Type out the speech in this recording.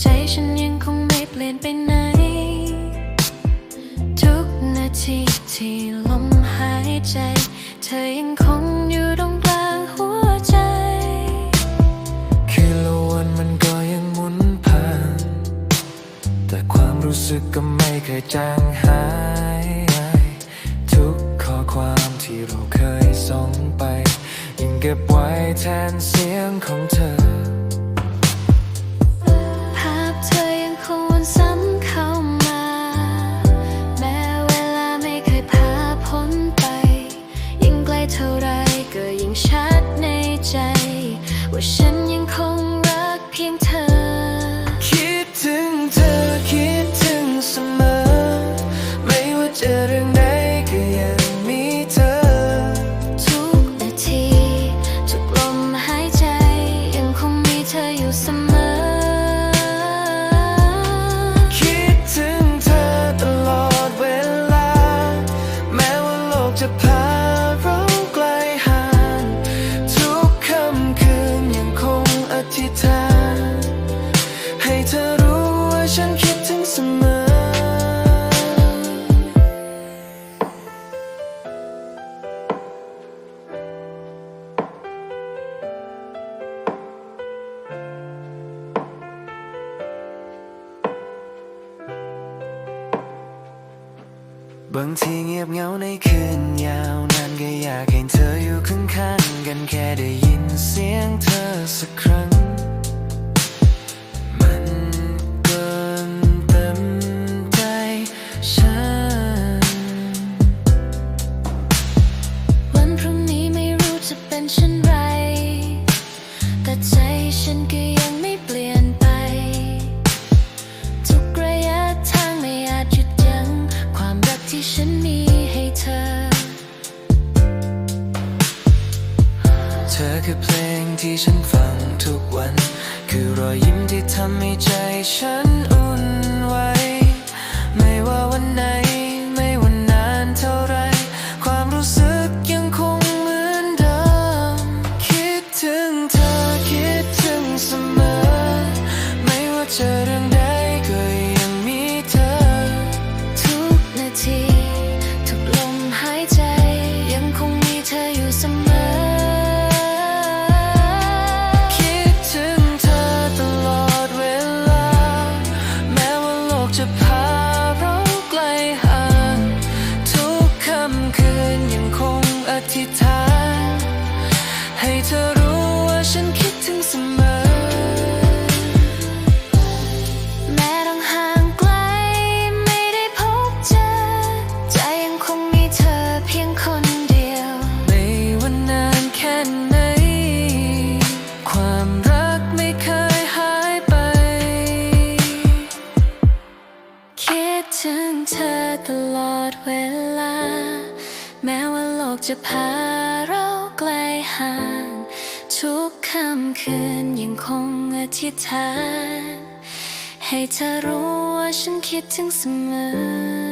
ใจฉันยังคงไม่เปลี่ยนไปไหน ทุกนาทีที่ลมหายใจ เธอยังคงอยู่ตรงกลางหัวใจ คืนละวันมันก็ยังหมุนผ่าน แต่ความรู้สึกก็ไม่เคยจางหาย ทุกข้อความที่เราเคยส่งไป ยังเก็บไว้แทนเสียงของเธอ ฉันคิดถึงเสมอ บางทีเงียบเหงาในคืนยาวนานก็อยากเห็นเธออยู่ข้างๆกันแค่ได้ยินเสียงเธอสักครั้ง จะเป็นไร แต่ใจฉันก็ยังไม่เปลี่ยนไป ทุกระยะทางไม่อาจหยุดยั้งความรักที่ฉันมีให้เธอ เธอคือเพลงที่ฉันฟังทุกวัน คือรอยยิ้มที่ทำให้ใจฉัน ธิษฐาน ให้เธอรู้ว่าฉันคิดถึงเสมอ แม้ต้องห่างไกลไม่ได้พบเจอ ใจยังคงมีเธอเพียงคนเดียวไม่ว่านานแค่ไหน ความรักไม่เคยหายไป คิดถึงเธอตลอดเวลา จะพาเราไกลห่าง ทุกค่ำคืนยังคงอธิษฐาน ให้เธอรู้ว่าฉันคิดถึงเสมอ